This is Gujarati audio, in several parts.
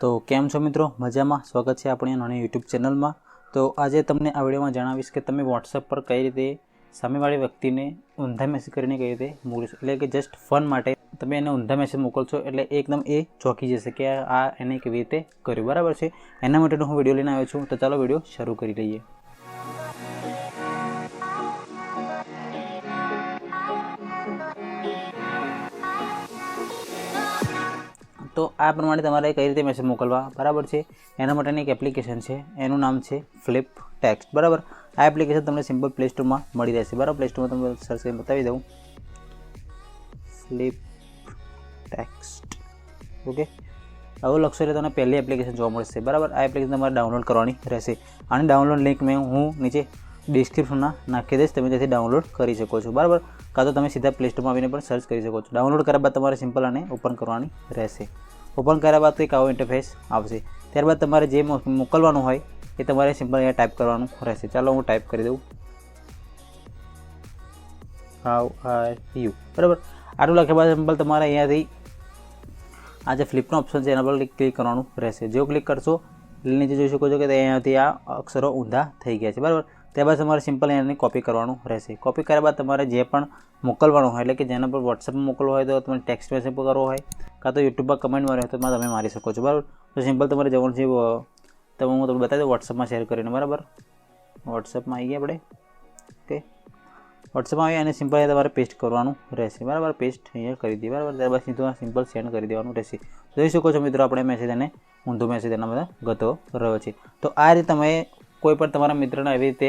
તો કેમ છો મિત્રો? મજામાં? સ્વાગત છે આપણી નાની યુટ્યુબ ચેનલમાં. તો આજે તમને આ વિડીયોમાં જણાવીશ કે તમે વોટ્સઅપ પર કઈ રીતે સામેવાળી વ્યક્તિને ઊંધા મેસેજ કરીને કઈ રીતે મોકલશો એટલે કે જસ્ટ ફન માટે તમે એને ઊંધા મેસેજ મોકલશો એટલે એકદમ એ ચોંકી જશે કે આ એને કેવી રીતે કર્યું. બરાબર છે? એના માટે હું વીડિયો લઈને આવ્યો છું. તો ચાલો વીડિયો શરૂ કરી લઈએ તો આ પ્રમાણે તમારે કઈ રીતે મેસેજ મોકલવા? બરાબર છે. એના માટેની એક એપ્લિકેશન છે. એનું નામ છે ફ્લિપ ટેક્સ્ટ બરાબર? આ એપ્લિકેશન તમને સિમ્પલ પ્લે સ્ટોરમાં મળી રહેશે. બરાબર? પ્લે સ્ટોરમાં તમને સર્ચ કરીને બતાવી દઉં. ફ્લિપ ટેક્સ્ટ ઓકે આવું લખશો એટલે તમને પહેલી એપ્લિકેશન જોવા મળશે. બરાબર? આ એપ્લિકેશન તમારે ડાઉનલોડ કરવાની રહેશે. આની ડાઉનલોડ લિંક મેં હું નીચે ડિસ્ક્રિપ્શનમાં નાખી દઈશ. તમે ત્યાંથી ડાઉનલોડ કરી શકો છો. બરાબર? કાં તો તમે સીધા પ્લે સ્ટોરમાં આવીને પણ સર્ચ કરી શકો છો. ડાઉનલોડ કર્યા બાદ તમારે સિમ્પલ આને ઓપન કરવાની રહેશે. ઓપન કર્યા બાદ કંઈક આવો ઇન્ટરફેસ આવશે. ત્યારબાદ તમારે જે મોકલવાનું હોય એ તમારે સિમ્પલ અહીંયા ટાઈપ કરવાનું રહેશે. ચાલો હું ટાઈપ કરી દઉં. હાઉ આર યુ બરાબર? આટલું લખ્યા બાદ સિમ્પલ તમારે અહીંયાથી આ જે ફ્લિપનો ઓપ્શન છે એના પર ક્લિક કરવાનું રહેશે. જો ક્લિક કરશો એટલે નીચે જોઈ શકો છો કે અહીંયાથી આ અક્ષરો ઊંધા થઈ ગયા છે. બરાબર? ત્યારબાદ તમારે સિમ્પલ એની કોપી કરવાનું રહેશે. કોપી કર્યા બાદ તમારે જે પણ મોકલવાનું હોય, એટલે કે જેના પર વોટ્સઅપ મોકલવું હોય તો તમારે ટેક્સ્ટ મેસેજ કરવો હોય કાં તો યુટ્યુબ પર કમેન્ટ મારી તો તમે મારી શકો છો. બરાબર? તો સિમ્પલ તમારે જવાનું છે તમે હું તમને બતાવી દઉં વોટ્સઅપમાં શેર કરીને, બરાબર? વોટ્સઅપમાં આવી ગયા આપણે. ઓકે વોટ્સઅપમાં આવી અને સિમ્પલ તમારે પેસ્ટ કરવાનું રહેશે. બરાબર? પેસ્ટ અહીંયા કરી દઈએ, બરાબર? ત્યારબાદ સીધું સિમ્પલ સેન્ડ કરી દેવાનું રહેશે. જોઈ શકો છો મિત્રો, આપણે મેસેજ અને ઊંધો મેસેજ એના બધા ગતો રહ્યો છે. તો આ રીતે તમે કોઈ પણ તમારા મિત્રને એવી રીતે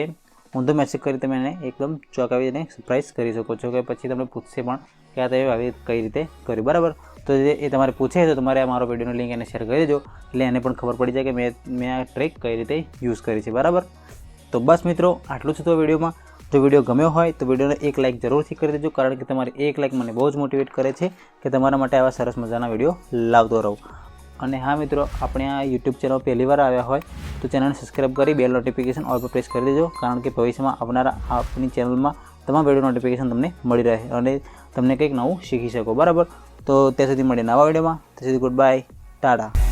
ઊંધો મેસેજ કરી તમે એને એકદમ ચોંકાવીને સરપ્રાઈઝ કરી શકો છો કે પછી તમને પૂછશે પણ કે આ તમે આવી કઈ રીતે કર્યું. બરાબર? તો એ તમારે પૂછે તો તમારે મારો વિડીયોનો લિંક એને શેર કરી દેજો. એટલે એને પણ ખબર પડી જાય કે મેં મેં આ ટ્રેક કઈ રીતે યુઝ કરી છે, બરાબર? તો બસ મિત્રો, આટલું છે તો વિડીયોમાં. જો વીડિયો ગમ્યો હોય, તો વિડીયોને એક લાઇક જરૂરથી કરી દેજો, કારણ કે તમારી એક લાઇક મને બહુ જ મોટિવેટ કરે છે કે તમારા માટે આવા સરસ મજાના વીડિયો લાવતો રહું. અને હા મિત્રો, આપણે આ યુટ્યુબ ચેનલ પહેલી વાર આવ્યા હોય, તો ચેનલને સબસ્ક્રાઈબ કરી બેલ નોટિફિકેશન ઓલ પર પ્રેસ કરી દેજો, કારણ કે ભવિષ્યમાં આવનારા આપણી ચેનલમાં તમામ વીડિયો નોટિફિકેશન તમને મળી રહે અને તમને કંઈક નવું શીખી શકો, બરાબર? તો ત્યાં સુધી મળીએ નવા વિડીયોમાં. ત્યાં સુધી ગુડ બાય ટાટા.